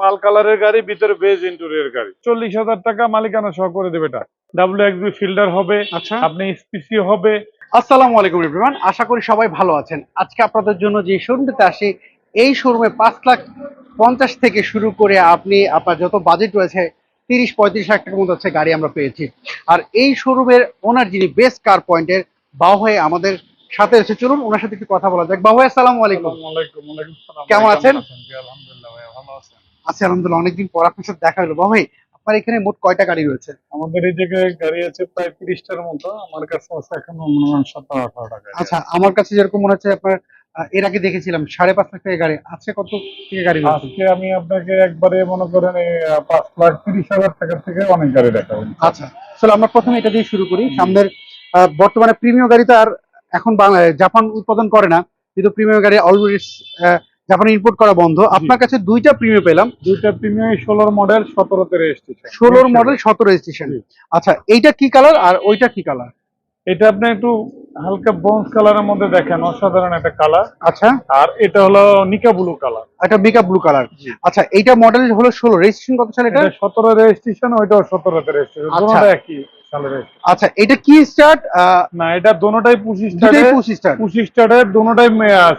পাল কালারের গাড়ি ভিতরে বেজ ইন্টেরিয়র গাড়ি। চল্লিশ হাজার টাকা মালিকানা সহ করে দেবে এটা। ডাব্লিউ এক্সবি ফিল্ডার হবে আচ্ছা। আপনি স্পিসি হবে। আসসালামু আলাইকুম এভরিওয়ান আশা করি সবাই ভালো আছেন। আজকে আপনাদের জন্য যে শোরুমটাতে আসি এই শোরুমে পাঁচ লাখ পঞ্চাশ থেকে শুরু করে আপনি আপনার যত বাজেট রয়েছে তিরিশ পঁয়ত্রিশ লাখ টাকার মতো হচ্ছে গাড়ি আমরা পেয়েছি। আর এই শোরুমের ওনার যিনি বেস্ট কার পয়েন্টের বাউ হয়ে আমাদের সাথে এসে চলুন ওনার সাথে একটু কথা বলা যাক। বাবু আসসালামু আলাইকুম। ওয়ালাইকুম। কেমন আছেন? আলহামদুলিল্লাহ ভাই, ভালো আছেন। আছি আলহামদুলিল্লাহ অনেকদিন পর আপনার সাথে দেখা হলো। বাবু ভাই আপনার এখানে মোট কয়টা গাড়ি রয়েছে? আমাদের এই জায়গায় গাড়ি আছে প্রায় তিরিশটার মতো। আমার কাছে আছে এখন মনে হয় সতেরো আঠারো টাকা আচ্ছা আমার কাছে যেরকম মনে হচ্ছে আপনার এর আগে দেখেছিলাম সাড়ে পাঁচ লাখ টাকা গাড়ি। আজকে কত থেকে গাড়ি আজকে আমি আপনাকে একবারে মনে করেন পাঁচ লাখ তিরিশ হাজার টাকা থেকে অনেক গাড়ি দেখাবো আচ্ছা চলো আমরা প্রথমে এটা দিয়ে শুরু করি। সামনের বর্তমানে প্রিমিয়াম গাড়ি তো আর এখন জাপান উৎপাদন করে না কিন্তু প্রিমিয়াম গাড়ি অলরেডি জাপানে ইম্পোর্ট করা বন্ধ। আপনার কাছে দুইটা প্রিমিয়াম পেলাম। দুইটা প্রিমিয়াম ষোলোর মডেল সতেরোতে রেজিস্ট্রেশন ষোলোর মডেল সতেরো রেজিস্ট্রেশন আচ্ছা এইটা কি কালার আর ওইটা কি কালার এটা আপনি একটু হালকা ব্রোঞ্জ কালারের মধ্যে দেখেন অসাধারণ একটা কালার আচ্ছা। আর এটা হলো নিকা ব্লু কালার এটা মেকআপ ব্লু কালার আচ্ছা এইটা মডেল হলো ষোলো। রেজিস্ট্রেশন কত সাল এটা? সতেরো রেজিস্ট্রেশন ওইটাও সতেরোতে রেজিস্ট্রেশন আচ্ছা। দুটোটা একই। আচ্ছা এটা কি স্টার্ট না এটা দোনোটাই পুশি স্টার্ট স্টার্টের পুশি স্টার্ট পুশি স্টার্টের দোনোটাই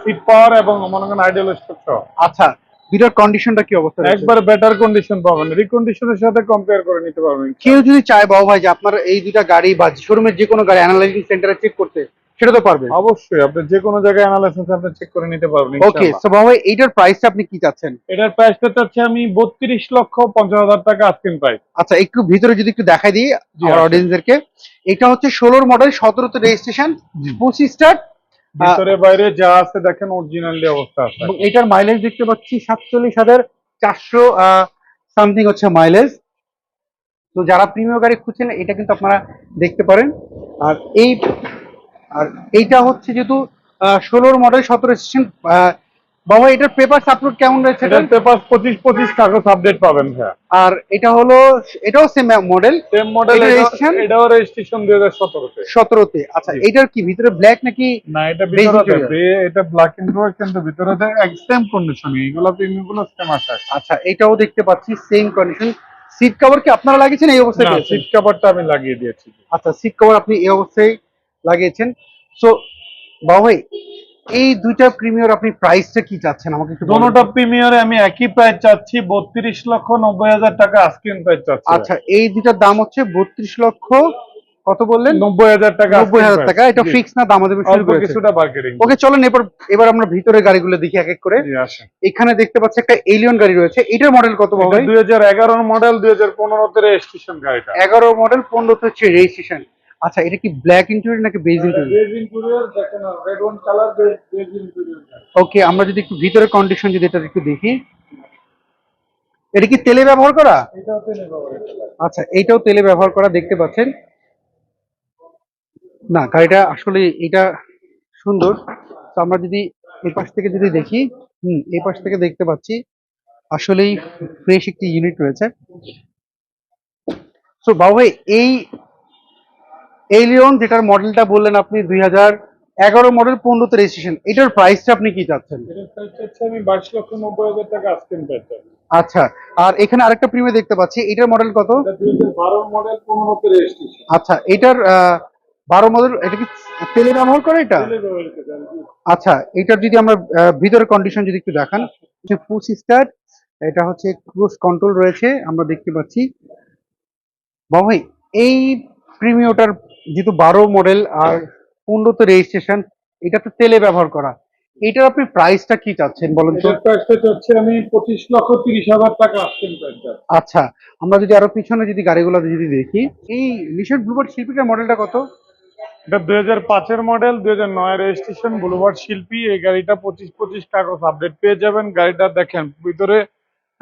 সিট পাওয়ার এবং মনে করেন আইডিয়াল স্ট্রাকচার আচ্ছা দুটার কন্ডিশনটা কি অবস্থা একবার বেটার কন্ডিশন পাবেন। রিকন্ডিশনের সাথে কম্পেয়ার করে নিতে পারবেন। কেউ যদি চায় বাবু ভাই যে আপনার এই দুটা গাড়ি বা শোরুমের যে কোনো গাড়ি অ্যানালাইজিং সেন্টারে চেক করতে সেটা তো পারবে। অবশ্যই আপনি যে কোনো জায়গায় অ্যানালাইসিস আপনি চেক করে নিতে পারবেন ওকে। সো ভাই এইটার প্রাইসটা আপনি কি চাচ্ছেন? এটার প্রাইসটা চাচ্ছি আমি বত্রিশ লক্ষ পঞ্চাশ হাজার টাকা আস্কিং প্রাইস আচ্ছা একটু ভিতরে যদি একটু দেখাই দিই আমার। অডিয়েন্সদেরকে এটা হচ্ছে ষোলোর মডেল সতেরোতে রেজিস্ট্রেশন জি। পঁচিশ স্টার্ট ভিতরে বাইরে যা আছে দেখেন অরিজিনালি অবস্থা আছে। এবং এটার মাইলেজ দেখতে পাচ্ছি সাতচল্লিশ হাজার চারশো সামথিং হচ্ছে মাইলেজ তো যারা প্রিমিয়াম গাড়ি খুঁজছেন এটা কিন্তু আপনারা দেখতে পারেন। আর এই আর এইটা হচ্ছে যেহেতু ষোলোর মডেল সতেরো রেজিস্ট্রেশন বাবা এটার পেপার আপলোড কেমন রয়েছে এটার পেপার পঁচিশ পঁচিশ কাগজ আপডেট পাবেন ভাইয়া। আর এটা হলো এটাও সেম মডেল সেম মডেল এটা এটাও রেজিস্ট্রেশন দুই হাজার সতেরোতে। সতেরোতে। আচ্ছা এটার কি ভিতরে ব্ল্যাক নাকি না এটা ভিতরে এটা ব্ল্যাক এন্ড হোয়াইট কিন্তু ভিতরে সেম কন্ডিশন এইগুলো প্রিমিয়ামগুলো সেম আছে। আচ্ছা এটাও দেখতে পাচ্ছি সেম কন্ডিশন সিট কভার কি আপনারা লাগিয়েছেন এই অবস্থায় সিট কভারটা আমি লাগিয়ে দিয়েছি। আচ্ছা সিট কভার আপনি এই অবস্থায় লাগিয়েছেন। সো বাবা ভাই এই দুইটা প্রিমিয়ার আপনি প্রাইসটা কি চাচ্ছেন? আমাকে একটু। দোনোটা প্রিমিয়ারে আমি একই প্রাইস চাচ্ছি বত্রিশ লক্ষ নব্বই হাজার টাকা আস্কিং প্রাইস চাচ্ছি। আচ্ছা এই দুইটার দাম হচ্ছে বত্রিশ লক্ষ কত বললেন? নব্বই হাজার টাকা নব্বই হাজার টাকা এটা ফিক্স না দাম আমাদের শুরু করেছে। কিছুটা মার্কেটিং ওকে চলেন এবার এবার আমরা ভিতরে গাড়িগুলো দেখি এক এক করে। আসেন। এখানে দেখতে পাচ্ছি একটা এলিয়ন গাড়ি রয়েছে। এটার মডেল কত দুই হাজার এগারোর মডেল দুই হাজার পনেরোতে রেজিস্ট্রেশন গাড়িটা। এগারো মডেল পনেরোতে হচ্ছে রেজিস্ট্রেশন আচ্ছা এটা কি ব্ল্যাক ইন্টেরিয়র নাকি বেজ ইন্টেরিয়র বেজ ইন্টেরিয়র দেখেন red one colour beige interior okay আমরা যদি একটু ভিতরের কন্ডিশন যদি এটা একটু দেখি। এটা কি তেলে ব্যবহার করা? এটা হচ্ছে নেই বাবা এটা। আচ্ছা এইটাও তেলে ব্যবহার করা দেখতে পাচ্ছেন? না গাড়িটা আসলে এটা সুন্দর। তো আমরা যদি এই পাশ থেকে যদি দেখি হুম এই পাশ থেকে দেখতে পাচ্ছি আসলেই ফ্রেশ একটি ইউনিট রয়েছে। তো বাবু ভাই এই এলিয়ন যেটার মডেলটা বললেন আপনি দুই হাজার এগারো মডেল পনেরোতে রেজিস্ট্রেশন এটার প্রাইসটা আপনি কি চাচ্ছেন? এটার প্রাইস হচ্ছে আমি বাইশ লক্ষ নব্বই হাজার টাকা আস্কিং আচ্ছা আর এখানে আরেকটা প্রিমিয়ার দেখতে পাচ্ছি এটার মডেল কত? বারো মডেল পনেরোতে রেজিস্ট্রেশন আচ্ছা এটার বারো মডেল এটা কি তেলে ব্যবহার করে এটা? আচ্ছা এটার যদি আমরা ভিতরের কন্ডিশন যদি একটু দেখান স্টার্ট এটা হচ্ছে ক্রুজ কন্ট্রোল রয়েছে আমরা দেখতে পাচ্ছি। বাবা ভাই এই প্রিমিয়টার যেহেতু বারো মডেল আর পনেরোতে রেজিস্ট্রেশন এটা তো তেলে ব্যবহার করা। এটার আপনি প্রাইসটা কি চাচ্ছেন বলেন তো? প্রাইসটা হচ্ছে আমি পঁচিশ লক্ষ তিরিশ হাজার টাকা আস্কিং আচ্ছা আমরা যদি আরও পিছনে যদি গাড়িগুলো যদি দেখি এই নিশান ব্লুবার্ড শিল্পীটার মডেলটা কত? এটা দুই হাজার পাঁচের মডেল দুই হাজার নয় রেজিস্ট্রেশন বুলুভার্ড শিল্পী এই গাড়িটা পঁচিশ পঁচিশ কাগজ আপডেট পেয়ে যাবেন। গাড়িটা দেখেন ভিতরে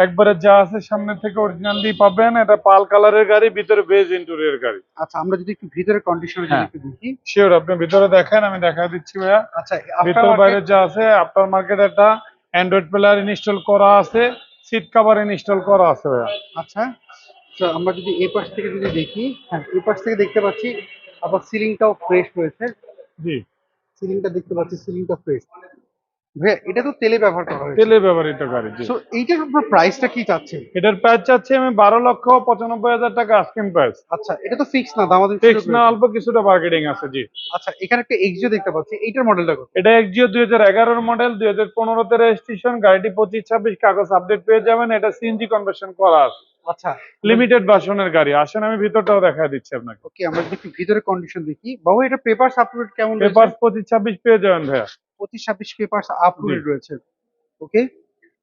একবারে যা আছে সামনে থেকে অরিজিনালি পাবেন। এটা পাল কালারের গাড়ি ভিতরে বেজ ইন্টেরিয়র গাড়ি। আচ্ছা আমরা যদি একটু ভিতরে কন্ডিশন যদি হ্যাঁ। একটু দেখি। শিওর আপনি ভিতরে দেখেন আমি দেখা দিচ্ছি ভাইয়া। আচ্ছা ভিতর বাইরে যা আছে আপনার মার্কেট একটা অ্যান্ড্রয়েড প্লেয়ার ইনস্টল করা আছে সিট কভার ইনস্টল করা আছে ভাইয়া। আচ্ছা তো আমরা যদি এই পাশ থেকে যদি দেখি হ্যাঁ এই পাশ থেকে দেখতে পাচ্ছি আবার সিলিংটাও ফ্রেশ রয়েছে। জি। সিলিংটা দেখতে পাচ্ছি সিলিংটা ফ্রেশ এটা তো তেলে ব্যবহার করা হয়েছে। তেলে ব্যবহৃত গাড়ি সো এইটার উপর প্রাইসটা কি চাচ্ছে? এটার প্রাইস চাচ্ছি আমি বারো লক্ষ পঁচানব্বই হাজার টাকা আস্কিং প্রাইস আচ্ছা এটা তো ফিক্স না আমাদের ফিক্স না অল্প কিছুটা মার্কেটিং আছে জি। আচ্ছা এখানে একটা এক্সিও দেখতে পাচ্ছি এইটার মডেলটা কত? এটা এক্সিও দুই হাজার এগারোর মডেল দুই হাজার পনেরোতে রেজিস্ট্রেশন গাড়িটি পঁচিশ ছাব্বিশ কাগজ আপডেট পেয়ে যাবেন এটা সিএনজি কনভার্সন করা আছে। আচ্ছা। লিমিটেড ভার্সনের গাড়ি আসেন আমি ভিতরটাও দেখা দিচ্ছি আপনাকে। ওকে আমরা একটু ভিতরে কন্ডিশন দেখি। বাবু এটা পেপার আপলোড কেমন পেপার পঁচিশ ছাব্বিশ পেয়ে যাবেন ভাইয়া। পঁচিশ ছাব্বিশ পেপার আপলোড রয়েছে। ওকে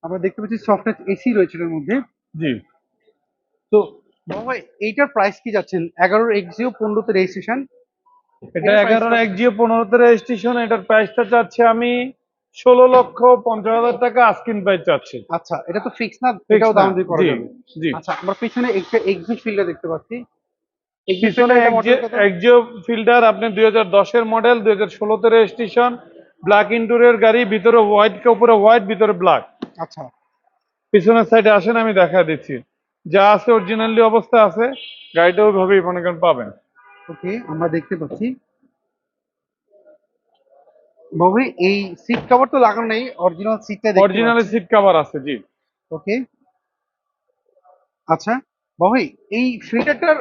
আমরা দেখতে পাচ্ছি সফটওয়্যার এসি রয়েছে এর মধ্যে। জি। তো বাবা এইটার প্রাইস কি যাচ্ছেন? এগারোর এক্সিও পনেরোতে রেজিস্ট্রেশন এটা এগারোর এক জিও পনেরোতে রেজিস্ট্রেশন এটার প্রাইসটা চাচ্ছি আমি ষোলো লক্ষ পঞ্চাশ হাজার টাকা আস্কিন প্রাইস চাচ্ছি। আচ্ছা এটা তো ফিক্স না? এটাও দাম দিয়ে করা যাবে। জি। আচ্ছা আমরা পিছনে একটা এক্সিট ফিল্ডে দেখতে পাচ্ছি। পিছনে একজিও ফিল্টার আপনি দুই হাজার দশের মডেল দুই হাজার ষোলোতে রেজিস্ট্রেশন ব্ল্যাক ইন্টুরিয়ার গাড়ি ভিতরে হোয়াইট উপরে হোয়াইট ভিতরে ব্ল্যাক আচ্ছা। পিছনের সাইডে আসেন আমি দেখা দিচ্ছি। যা আছে অরিজিনালি অবস্থা আছে গাড়িটা ওইভাবেই মনে করেন পাবেন। ওকে আমরা দেখতে পাচ্ছি। বাবু এই সিট কভার তো লাগানো নেই অরিজিনাল সিটটা দেখতে অরিজিনালি সিট কভার আছে জি। ওকে। আচ্ছা বাবু এই ফিল্টারটার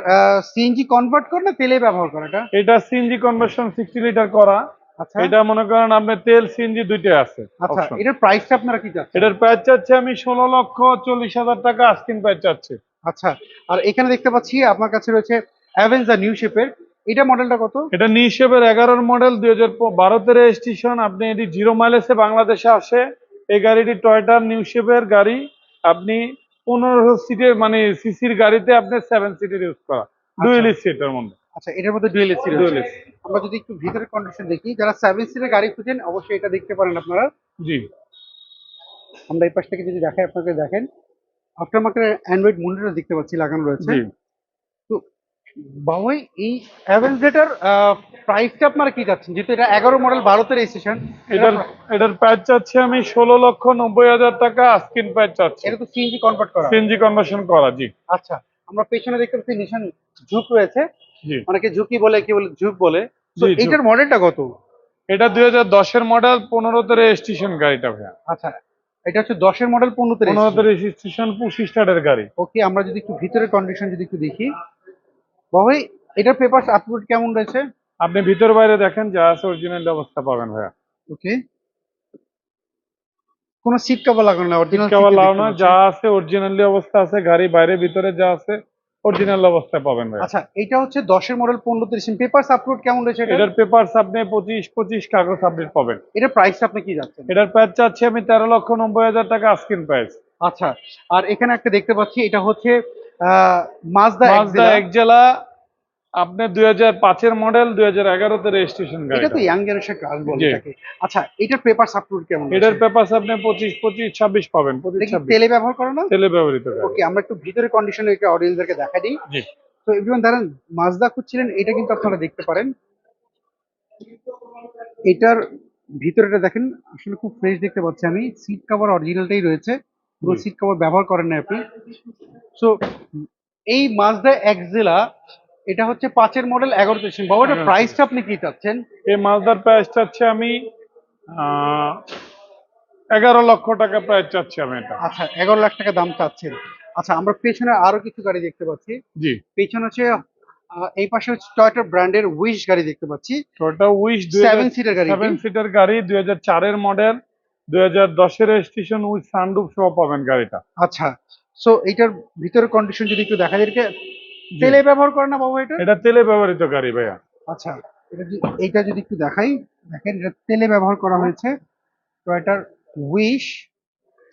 সিএনজি কনভার্ট করে না তেলে ব্যবহার করে এটা? এটা সিএনজি কনভার্সন সিক্সটি লিটার করা। এটা মনে করেন আপনার তেল সিএনজি দুইটাই আছে আচ্ছা। এটার প্রাইসটা আপনারা কি চাচ্ছেন? এটার প্রাইস চাচ্ছি আমি ষোলো লক্ষ চল্লিশ হাজার টাকা আস্কিন প্রাইস চাচ্ছি। আচ্ছা আর এখানে দেখতে পাচ্ছি আপনার কাছে রয়েছে অ্যাভেঞ্জার নিউ শেপের এটা মডেলটা কত? এটা নিশেপের এগারোর মডেল দুই হাজার বারোতে রেজিস্ট্রেশন আপনি এটি জিরো মাইলেজে বাংলাদেশে আসে এই গাড়িটি টয়টার নিউ শেপের গাড়ি। আপনি পনেরো সিটের মানে সিসির গাড়িতে আপনি সেভেন সিটের ইউজ করা। ডুয়েলি সিটের মধ্যে। আচ্ছা এটার মধ্যে ডুয়েল এসি রয়েছে। আমরা যদি একটু ভিতরের কন্ডিশন দেখি যারা সেভেন সিটের গাড়ি খুঁজেন অবশ্যই এটা দেখতে পারেন আপনারা। জি। আমরা এই পাশ থেকে যদি দেখাই আপনাকে দেখেন। আফটার মার্কেটের অ্যান্ড্রয়েড মনিটর দেখতে পাচ্ছি লাগানো রয়েছে। তো বাবুই এই অ্যাভেঞ্জেটার প্রাইসটা আপনারা কি যাচ্ছেন যেহেতু এটা এগারো মডেল বারোতে রেজিস্ট্রেশন এটার এটার প্রাইস চাচ্ছি আমি ষোলো লক্ষ নব্বই হাজার টাকা আস্কিন প্রাইস চাচ্ছি। এটা তো সিএনজি কনভার্ট করা। সিএনজি কনভার্সন করা জি। আচ্ছা আমরা পেছনে দেখতে পাচ্ছি নিশান ঝুঁক রয়েছে। অনেকে ঝুঁকি বলে কি বলে ঝুঁক বলে। এটার মডেলটা কত? এটা দুই হাজার দশের মডেল পনেরোতে রেজিস্ট্রেশন গাড়িটা ভাইয়া। আচ্ছা এটা হচ্ছে দশের মডেল পনেরোতে পনেরোতে রেজিস্ট্রেশন পুশি স্টার্টের গাড়ি। ওকে আমরা যদি একটু ভিতরের কন্ডিশন যদি একটু দেখি। বাবাই এটার পেপার আপলোড কেমন রয়েছে? আপনি ভিতর বাইরে দেখেন যা আছে অরিজিনাল অবস্থা পাবেন ভাইয়া। ওকে। কোনো সিট কভার লাগানো না অরিজিনাল কেবল লাও না যা আছে অরিজিনালি অবস্থা আছে গাড়ি বাইরে ভিতরে যা আছে। অরিজিনাল অবস্থায় পাবেন আচ্ছা এটা হচ্ছে দশের মডেল পনেরোতে পেপার আপলোড কেমন রয়েছে এটা? এটার পেপারস আপনি পঁচিশ পঁচিশ কাগজ আপডেট পাবেন। এটার প্রাইস আপনি কি যাচ্ছেন এটার প্রাইস চাচ্ছি আমি তেরো লক্ষ নব্বই হাজার টাকা আস্কিন প্রাইস আচ্ছা আর এখানে একটা দেখতে পাচ্ছি এটা হচ্ছে মাজদা মাজদা এক জেলা আপনি দুই হাজার পাঁচের মডেল দুই হাজার এগারোতে রেজিস্ট্রেশন গাড়ি এটা তো ইয়াং জেনারেশন কাজ বলে। আচ্ছা এটার পেপার আপলোড কেমন এটার পেপারস আপনি পঁচিশ পঁচিশ ছাব্বিশ পাবেন পঁচিশ তেলে ব্যবহার করো না? তেলে ব্যবহৃত ওকে আমরা একটু ভিতরে কন্ডিশনে এটা অডিয়েন্সদেরকে দেখা দিই। তো এভরিওয়ান দাঁড়ান মাজদা খুঁজছিলেন এটা কিন্তু আপনারা দেখতে পারেন। এটার ভিতরেটা দেখেন আসলে খুব ফ্রেশ দেখতে পাচ্ছি আমি। সিট কভার অরিজিনালটাই রয়েছে। পুরো সিট কভার ব্যবহার করেন না আপনি। সো এই মাজদা এক্সেলা এটা হচ্ছে পাঁচের মডেল এগারো তেইশ বাবা এটা প্রাইসটা আপনি কি চাচ্ছেন? এই মালদার প্রাইস চাচ্ছি আমি এগারো লক্ষ টাকা প্রাইস চাচ্ছি আমি এটা। আচ্ছা এগারো লাখ টাকা দাম চাচ্ছেন। আচ্ছা আমরা পেছনে আরও কিছু গাড়ি দেখতে পাচ্ছি। জি। পেছনে হচ্ছে এই পাশে হচ্ছে টয়টা ব্র্যান্ডের উইশ গাড়ি দেখতে পাচ্ছি। ওটা উইশ Seven seater গাড়ি সেভেন সিটার গাড়ি দুই হাজার চারের মডেল দুই হাজার দশের রেজিস্ট্রেশন উইথ সানরুফ সহ পাবেন গাড়িটা। আচ্ছা সো এইটার ভিতরের কন্ডিশন যদি একটু দেখা যায় তেলে ব্যবহার করে না বাবু এটা এটা তেলে ব্যবহৃত গাড়ি ভাইয়া। আচ্ছা এটা যদি এইটা যদি একটু দেখাই দেখেন এটা তেলে ব্যবহার করা হয়েছে। তো এটার উইশ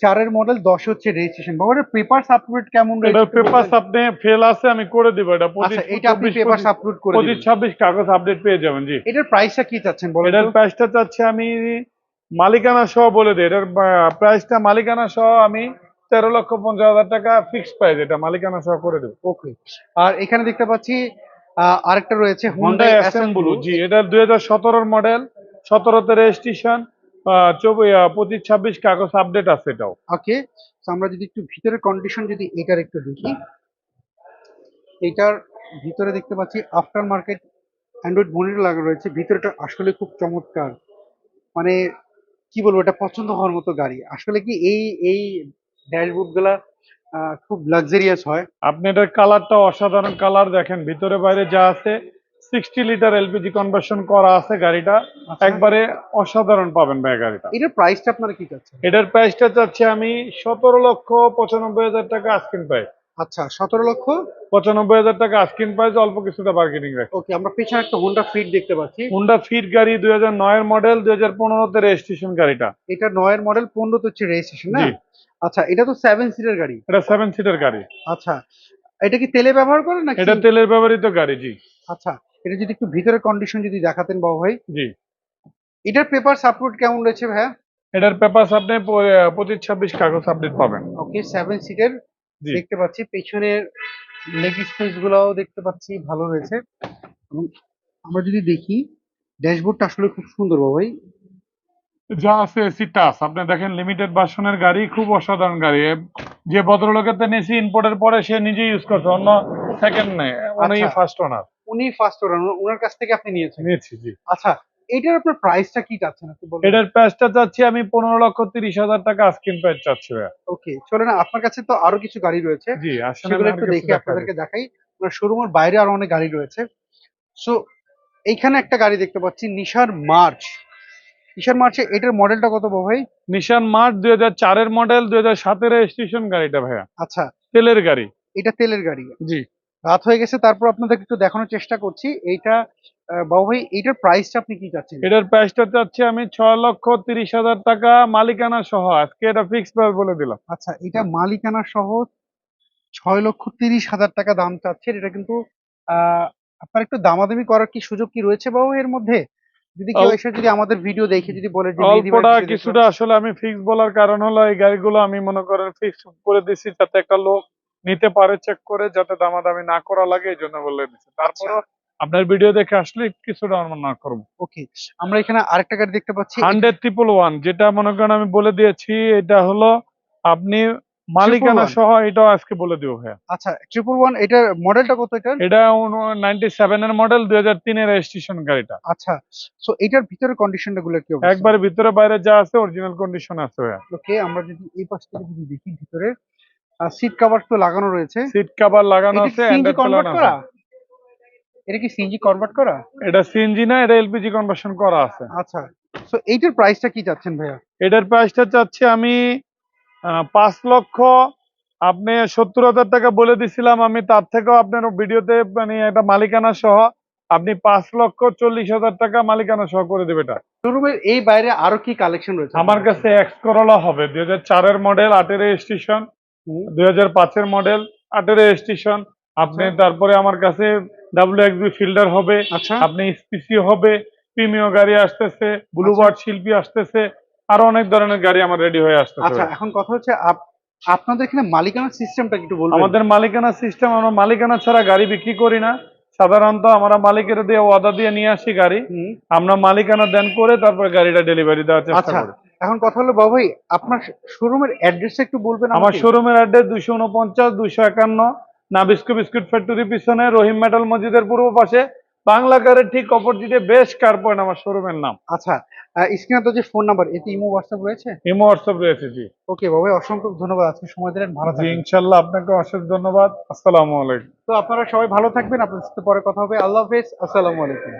চারের মডেল দশ হচ্ছে রেজিস্ট্রেশন বাবু এটা পেপার আপলোড কেমন পেপারস বলবেন? আপনি ফেল আছে আমি করে দিব। এটা আচ্ছা এটা আপনি পেপার আপলোড করে দিবেন। ছাব্বিশ কাগজ আপডেট পেয়ে যাবেন জি। এটার প্রাইসটা কি চাচ্ছেন বলেন এটার প্রাইসটা চাচ্ছি আমি মালিকানা সহ বলে দিই। এটার প্রাইসটা মালিকানা সহ আমি তেরো লক্ষ পঞ্চাশ হাজার টাকা ফিক্সড প্রাইস এটা মালিকানা সহ করে দেবো। ওকে আর এখানে দেখতে পাচ্ছি আরেকটা রয়েছে হোন্ডা অ্যাসেম্বল জি এটা দুই হাজার সতেরোর মডেল সতেরোতে রেজিস্ট্রেশন পঁচিশ ছাব্বিশ কাগজ আপডেট আছে এটাও। ওকে আমরা যদি একটু ভিতরের কন্ডিশন যদি এটার একটু দেখি। এটার ভিতরে দেখতে পাচ্ছি আফটার মার্কেট অ্যান্ড্রয়েড মনিটর লাগানো রয়েছে ভিতরেটা আসলে খুব চমৎকার। মানে কি বলব এটা পছন্দ হওয়ার মতো গাড়ি। আসলে কি এই এই ড্যাশবোর্ডগুলা খুব লাক্সারিয়াস হয়। আপনি এটার কালারটা অসাধারণ কালার দেখেন ভিতরে বাইরে যা আছে সিক্সটি লিটার এলপিজি কনভার্সন করা আছে গাড়িটা আচ্ছা। একবারে অসাধারণ পাবেন ভাই গাড়িটা। এটার প্রাইসটা আপনারা কি চাচ্ছেন? এটার প্রাইসটা চাচ্ছি আমি সতেরো লক্ষ পঁচানব্বই হাজার টাকা আস্কিন প্রাইস আচ্ছা সতেরো লক্ষ? পঁচানব্বই হাজার টাকা আস্কিন প্রাইস অল্প কিছুটা বার্গেনিং রাখি ওকে আমরা পিছনে একটা হোন্ডা ফিট দেখতে পাচ্ছি। হুন্ডা ফিট গাড়ি দুই হাজার নয়ের মডেল দুই হাজার পনেরোতে রেজিস্ট্রেশন গাড়িটা। এটা নয়ের মডেল পনেরো তো হচ্ছে রেজিস্ট্রেশন না? আচ্ছা এটা তো সেভেন সিটের গাড়ি। এটা সেভেন সিটার গাড়ি। আচ্ছা এটা কি তেলে ব্যবহার করে নাকি? এটা তেলের ব্যবহৃত গাড়ি জি। আচ্ছা এটা যদি একটু ভিতরের কন্ডিশন যদি দেখাতেন বাবু ভাই। জি। এটার পেপার সাপোর্ট কেমন রয়েছে ভাইয়া? এটার পেপার আপনি পঁচিশ ছাব্বিশ কাগজ আপডেট পাবেন। ওকে সেভেন সিটের। দেখতে পাচ্ছি। পেছনের লেগ স্পেস গুলাও দেখতে পাচ্ছি ভালো রয়েছে। এবং আমরা যদি দেখি ড্যাশবোর্ডটা আসলে খুব সুন্দর বাবু ভাই যা আছে এসি টাচ আপনি দেখেন লিমিটেড ভার্সনের গাড়ি খুব অসাধারণ গাড়ি। যে ভদ্রলোকের তো নিয়েছি ইম্পোর্টের পরে সে নিজে ইউজ করছে অন্য সেকেন্ড নেই। উনি আচ্ছা। ফার্স্ট ওনার উনি ফার্স্ট ওনার ওনার কাছ থেকে আপনি নিয়েছেন? নিয়েছি জি। আচ্ছা এটার আপনার প্রাইসটা কি চাচ্ছেন একটু বলবেন এটার প্রাইসটা চাচ্ছি আমি পনেরো লক্ষ তিরিশ হাজার টাকা আস্কিন প্রাইস চাচ্ছি ভাইয়া। ওকে চলে না আপনার কাছে তো আরও কিছু গাড়ি রয়েছে। জি সেগুলো একটু দেখি আপনাদেরকে দেখাই। আপনার শোরুমের বাইরে আরও অনেক গাড়ি রয়েছে। সো এইখানে একটা গাড়ি দেখতে পাচ্ছি নিশার মার্চ নিশার মার্চে এটার মডেলটা কত ভাই? নিশান মার্চ দুই হাজার চারের মডেল দুই হাজার সাতের রেজিস্ট্রেশন গাড়িটা ভাইয়া। আচ্ছা। তেলের গাড়ি। এটা তেলের গাড়ি। জি। রাত হয়ে গেছে তারপর আপনাদেরকে একটু দেখানোর চেষ্টা করছি। এইটা বাবু ভাই এইটার প্রাইসটা আপনি কি চাচ্ছেন? এটার প্রাইসটা চাচ্ছি আমি ছয় লক্ষ তিরিশ হাজার টাকা মালিকানা সহ আজকে এটা ফিক্স প্রাইস বলে দিলাম। আচ্ছা এটা মালিকানা সহ ছয় লক্ষ তিরিশ হাজার টাকা দাম চাচ্ছেন। এটা কিন্তু আপনার একটু দামাদামি করার কি সুযোগ কি রয়েছে বাবু এর মধ্যে? যদি কেউ এসে যদি আমাদের ভিডিও দেখে যদি বলে যে অল্পটা কিছুটা আসলে আমি ফিক্স বলার কারণ হলো এই গাড়িগুলো আমি মনে করেন ফিক্স করে দিছি যাতে একটা লোক নিতে পারে চেক করে যাতে দামাদামি না করা লাগে এই জন্য বলে দিচ্ছি তারপরও আপনার ভিডিও দেখে আসলে কিছুটা আমার না করব। ওকে আমরা এখানে আরেকটা গাড়ি দেখতে পাচ্ছি। হান্ড্রেড ট্রিপল ওয়ান যেটা মনে করেন আমি বলে দিয়েছি এটা হলো আপনি মালিকানা সহ এটাও আজকে বলে দিব হ্যাঁ আচ্ছা ট্রিপল ওয়ান এটার মডেলটা কত এটার? এটা নাইনটি সেভেন এর মডেল দুই হাজার তিনের রেজিস্ট্রেশন গাড়িটা। আচ্ছা সো এটার ভিতরে কন্ডিশনটা গুলো কি একবার ভিতরে বাইরে যা আছে অরিজিনাল কন্ডিশন আছে ভাইয়া। ওকে আমরা যদি এই পাশ থেকে যদি দেখি ভিতরে সিট কভার তো লাগানো রয়েছে। সিট কভার লাগানো আছে কনভার্ট করা? আছে। এটা কি সিএনজি কনভার্ট করা? এটা সিএনজি না এটা এলপিজি কনভার্সন করা আছে। আচ্ছা সো এইটার প্রাইসটা কি চাচ্ছেন ভাইয়া? এটার প্রাইসটা চাচ্ছি আমি পাঁচ লক্ষ আপনি সত্তর হাজার টাকা বলে দিছিলাম আমি তার থেকেও আপনার ভিডিওতে মানে একটা মালিকানা সহ আপনি পাঁচ লক্ষ চল্লিশ হাজার টাকা মালিকানা সহ করে দেবে এটা। শোরুমের এই বাইরে আরও কি কালেকশন রয়েছে? আমার কাছে এক্স করলা হবে দুই হাজার চারের মডেল আটের রেজিস্ট্রেশন দুই হাজার পাঁচের মডেল আটের রেজিস্ট্রেশন আপনি আচ্ছা। তারপরে আমার কাছে ডাব্লিউ এক্সবি ফিল্ডার হবে আচ্ছা। আপনি স্পিসি হবে প্রিমিয় গাড়ি আসতেছে ব্লুবার্ড শিল্পী আসতেছে আরও অনেক ধরনের গাড়ি আমার রেডি হয়ে আসতেছে আচ্ছা এখন কথা হচ্ছে আপনাদের এখানে মালিকানা সিস্টেমটা একটু বলবেন। আমাদের মালিকানা সিস্টেম আমরা মালিকানা ছাড়া গাড়ি বিক্রি করি না। সাধারণত আমরা মালিকের দিয়ে ওয়াদা দিয়ে নিয়ে আসি গাড়ি। আমরা মালিকানা দেন করে তারপর গাড়িটা ডেলিভারি দেওয়ার চেষ্টা আচ্ছা করি। এখন কথা হলো বাবুই আপনার শোরুমের অ্যাড্রেসটা একটু বলবেন আমার শোরুমের অ্যাড্রেস দুইশো উনপঞ্চাশ দুইশো একান্ন। নাবিস্কো বিস্কুট ফ্যাক্টরি পিছনে রহিম মেটাল মসজিদের পূর্ব পাশে বাংলা কারের ঠিক অপোজিটে বেশ কার পয়েন্ট আমার শোরুমের নাম। আচ্ছা স্ক্রিনে তো যে ফোন নাম্বার এতে ইমো হোয়াটসঅ্যাপ রয়েছে? ইমো হোয়াটসঅ্যাপ রয়েছে জি। ওকে বাবুই অসংখ্য ধন্যবাদ আজকে সময় দিলেন ভালো থাকবেন। ইনশাআল্লাহ আপনাকে অসংখ্য ধন্যবাদ আসসালামু আলাইকুম। তো আপনারা সবাই ভালো থাকবেন আপনাদের সাথে পরে কথা হবে আল্লাহ হাফেজ আসসালামু আলাইকুম।